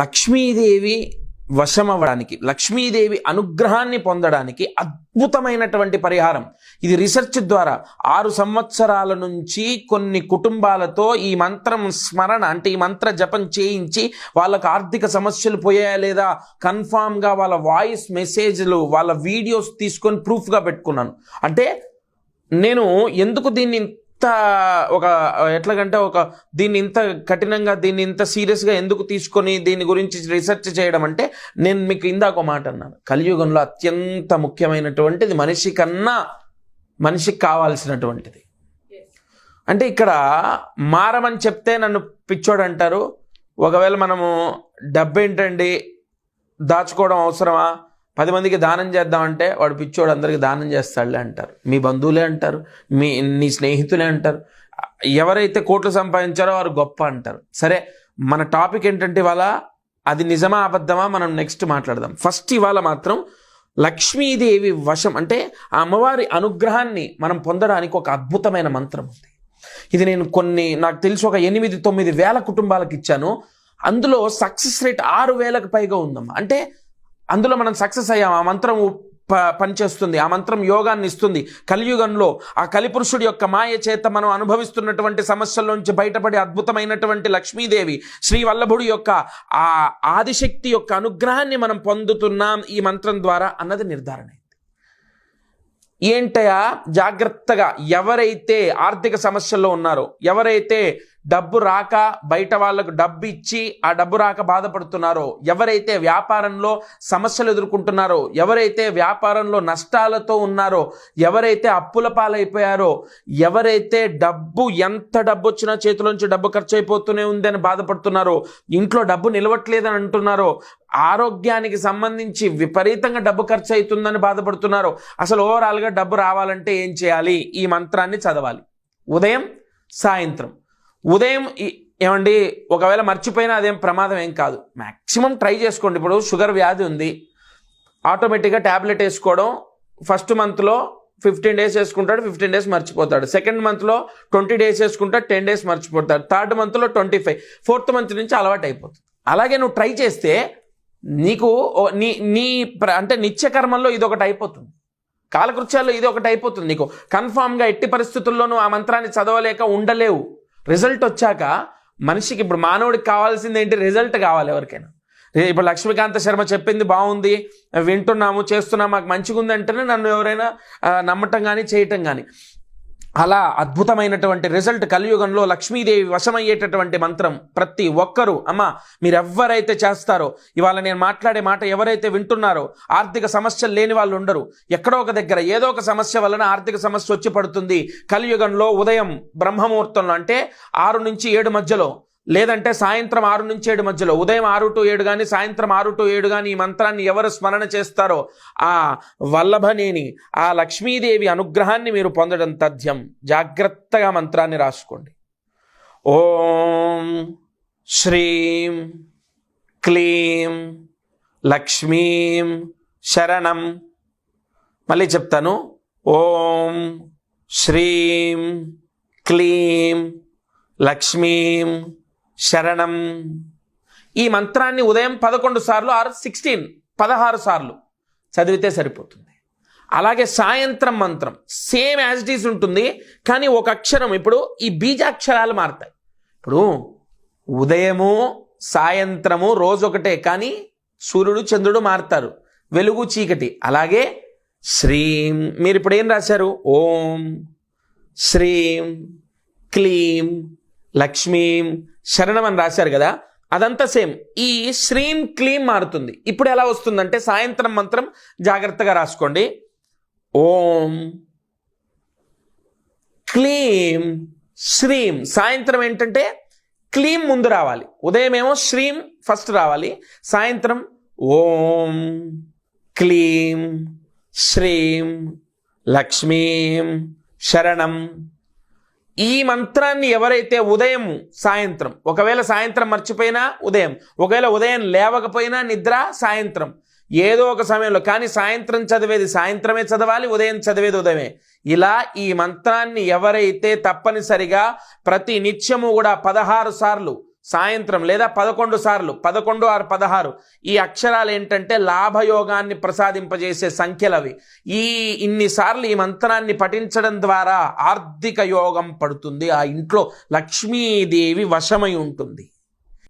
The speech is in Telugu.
లక్ష్మీదేవి వశమవ్వడానికి లక్ష్మీదేవి అనుగ్రహాన్ని పొందడానికి అద్భుతమైనటువంటి పరిహారం. ఇది రీసెర్చ్ ద్వారా ఆరు సంవత్సరాల నుంచి కొన్ని కుటుంబాలతో ఈ మంత్రం స్మరణ అంటే ఈ మంత్ర జపం చేయించి వాళ్ళకు ఆర్థిక సమస్యలు పోయాయా లేదా కన్ఫామ్గా వాళ్ళ వాయిస్ మెసేజ్లు వాళ్ళ వీడియోస్ తీసుకొని ప్రూఫ్గా పెట్టుకున్నాను. అంటే నేను ఎందుకు దీన్ని ఇంత ఒక ఎట్లాగంటే ఒక దీన్ని ఇంత కఠినంగా దీన్ని ఇంత సీరియస్గా ఎందుకు తీసుకొని దీని గురించి రీసెర్చ్ చేయడం అంటే నేను మీకు ఇందాక మాట అన్నాను. కలియుగంలో అత్యంత ముఖ్యమైనటువంటిది మనిషి కన్నా మనిషికి కావాల్సినటువంటిది. అంటే ఇక్కడ మారమని చెప్తే నన్ను పిచ్చోడు అంటారు. ఒకవేళ మనము డబ్బేంటండి దాచుకోవడం అవసరమా? పది మందికి దానం చేద్దామంటే వాడు పిచ్చోడు అందరికి దానం చేస్తాడులే అంటారు. మీ బంధువులే అంటారు. మీ నీ స్నేహితులే అంటారు. ఎవరైతే కోట్లు సంపాదించారో వారు గొప్ప అంటారు. సరే మన టాపిక్ ఏంటంటే ఇవాళ అది నిజమా అబద్ధమా మనం నెక్స్ట్ మాట్లాడదాం. ఫస్ట్ ఇవాళ మాత్రం లక్ష్మీదేవి వశం అంటే ఆ అమ్మవారి అనుగ్రహాన్ని మనం పొందడానికి ఒక అద్భుతమైన మంత్రం ఉంది. ఇది నేను కొన్ని నాకు తెలిసి ఒక ఎనిమిది తొమ్మిది వేల కుటుంబాలకు ఇచ్చాను. అందులో సక్సెస్ రేట్ ఆరు వేలకు పైగా ఉందమ్మా. అంటే అందులో మనం సక్సెస్ అయ్యాం ఆ మంత్రం ప పనిచేస్తుంది ఆ మంత్రం యోగాన్ని ఇస్తుంది. కలియుగంలో ఆ కలిపురుషుడి యొక్క మాయ చేత మనం అనుభవిస్తున్నటువంటి సమస్యల్లోంచి బయటపడి అద్భుతమైనటువంటి లక్ష్మీదేవి శ్రీ వల్లభుడి యొక్క ఆ ఆదిశక్తి యొక్క అనుగ్రహాన్ని మనం పొందుతున్నాం ఈ మంత్రం ద్వారా అన్నది నిర్ధారణ ఏంటయా జాగ్రత్తగా ఎవరైతే ఆర్థిక సమస్యల్లో ఉన్నారో ఎవరైతే డబ్బు రాక బయట వాళ్ళకు డబ్బు ఇచ్చి ఆ డబ్బు రాక బాధపడుతున్నారో ఎవరైతే వ్యాపారంలో సమస్యలు ఎదుర్కొంటున్నారో ఎవరైతే వ్యాపారంలో నష్టాలతో ఉన్నారో ఎవరైతే అప్పుల పాలైపోయారో ఎవరైతే డబ్బు ఎంత డబ్బు వచ్చినా చేతిలోంచి డబ్బు ఖర్చు అయిపోతూనే ఉందని బాధపడుతున్నారో ఇంట్లో డబ్బు నిలవట్లేదని అంటున్నారో ఆరోగ్యానికి సంబంధించి విపరీతంగా డబ్బు ఖర్చు అవుతుందని బాధపడుతున్నారు అసలు ఓవరాల్గా డబ్బు రావాలంటే ఏం చేయాలి? ఈ మంత్రాన్ని చదవాలి. ఉదయం సాయంత్రం. ఉదయం ఈ- ఏమండి ఒకవేళ మర్చిపోయినా అదేం ప్రమాదం ఏం కాదు. మ్యాక్సిమం ట్రై చేసుకోండి. ఇప్పుడు షుగర్ వ్యాధి ఉంది. ఆటోమేటిక్గా ట్యాబ్లెట్ వేసుకోవడం ఫస్ట్ మంత్లో ఫిఫ్టీన్ డేస్ వేసుకుంటాడు ఫిఫ్టీన్ డేస్ మర్చిపోతాడు. సెకండ్ మంత్లో ట్వంటీ డేస్ వేసుకుంటాడు టెన్ డేస్ మర్చిపోతాడు. థర్డ్ మంత్లో ట్వంటీ ఫైవ్. ఫోర్త్ మంత్ నుంచి అలవాటు అయిపోతుంది. అలాగే నువ్వు ట్రై చేస్తే నీకు నీ నీ ప్ర- అంటే నిత్యకర్మంలో ఇది ఒకటి అయిపోతుంది. కాలకృత్యాల్లో ఇది ఒకటి అయిపోతుంది నీకు. కన్ఫామ్గా ఎట్టి పరిస్థితుల్లోనూ ఆ మంత్రాన్ని చదవలేక ఉండలేవు. రిజల్ట్ వచ్చాక మనిషికి ఇప్పుడు మానవుడికి కావాల్సింది ఏంటి? రిజల్ట్ కావాలి ఎవరికైనా. ఇప్పుడు లక్ష్మీకాంత శర్మ చెప్పింది బాగుంది వింటున్నాము చేస్తున్నాము మాకు మంచిగా ఉంది అంటేనే నన్ను ఎవరైనా నమ్మటం కానీ చేయటం కానీ అలా అద్భుతమైనటువంటి రిజల్ట్ కలియుగంలో లక్ష్మీదేవి వశమయ్యేటటువంటి మంత్రం ప్రతి ఒక్కరూ అమ్మ మీరెవ్వరైతే చేస్తారో ఇవాళ నేను మాట్లాడే మాట ఎవరైతే వింటున్నారో ఆర్థిక సమస్యలు లేని వాళ్ళు ఉండరు. ఎక్కడో ఒక దగ్గర ఏదో ఒక సమస్య వలన ఆర్థిక సమస్య వచ్చి పడుతుంది. కలియుగంలో ఉదయం బ్రహ్మముహూర్తంలో అంటే ఆరు నుంచి ఏడు మధ్యలో లేదంటే సాయంత్రం ఆరు నుంచి ఏడు మధ్యలో ఉదయం ఆరు టు ఏడు కానీ సాయంత్రం ఆరు టు ఏడు కానీ ఈ మంత్రాన్ని ఎవరు స్మరణ చేస్తారో ఆ వల్లభనేని ఆ లక్ష్మీదేవి అనుగ్రహాన్ని మీరు పొందడం తథ్యం. జాగ్రత్తగా మంత్రాన్ని రాసుకోండి. ఓం శ్రీం క్లీం లక్ష్మీం శరణం. మళ్ళీ చెప్తాను. ఓం శ్రీం క్లీం లక్ష్మీం శరణం. ఈ మంత్రాన్ని ఉదయం పదకొండు సార్లు ఆరు సిక్స్టీన్ పదహారు సార్లు చదివితే సరిపోతుంది. అలాగే సాయంత్రం మంత్రం సేమ్ యాజ్ ఇట్ ఈస్ ఉంటుంది కానీ ఒక అక్షరం ఇప్పుడు ఈ బీజాక్షరాలు మారుతాయి. ఇప్పుడు ఉదయము సాయంత్రము రోజు ఒకటే కానీ సూర్యుడు చంద్రుడు మారుతారు. వెలుగు చీకటి. అలాగే శ్రీం మీరు ఇప్పుడు ఏం రాశారు? ఓం శ్రీం క్లీం లక్ష్మీం శరణం అని రాశారు కదా అదంతా సేమ్. ఈ శ్రీం క్లీం మారుతుంది. ఇప్పుడు ఎలా వస్తుందంటే సాయంత్రం మంత్రం జాగ్రత్తగా రాసుకోండి. ఓం క్లీం శ్రీం. సాయంత్రం ఏంటంటే క్లీం ముందు రావాలి. ఉదయం ఏమో శ్రీం ఫస్ట్ రావాలి. సాయంత్రం ఓం క్లీం శ్రీం లక్ష్మీం శరణం ఈ మంత్రాన్ని ఎవరైతే ఉదయం సాయంత్రం ఒకవేళ సాయంత్రం మర్చిపోయినా ఉదయం ఒకవేళ ఉదయం లేవకపోయినా నిద్ర సాయంత్రం. ఏదో ఒక సమయంలో కానీ సాయంత్రం చదివేది సాయంత్రమే చదవాలి ఉదయం చదివేది ఉదయమే. ఇలా ఈ మంత్రాన్ని ఎవరైతే తప్పనిసరిగా ప్రతి నిత్యము కూడా పదహారు సార్లు సాయంత్రం లేదా పదకొండు సార్లు పదకొండు ఆరు పదహారు. ఈ అక్షరాలు ఏంటంటే లాభయోగాన్ని ప్రసాదింపజేసే సంఖ్యలవి. ఈ ఇన్నిసార్లు ఈ మంత్రాన్ని పఠించడం ద్వారా ఆర్థిక యోగం పడుతుంది. ఆ ఇంట్లో లక్ష్మీదేవి వశమై ఉంటుంది.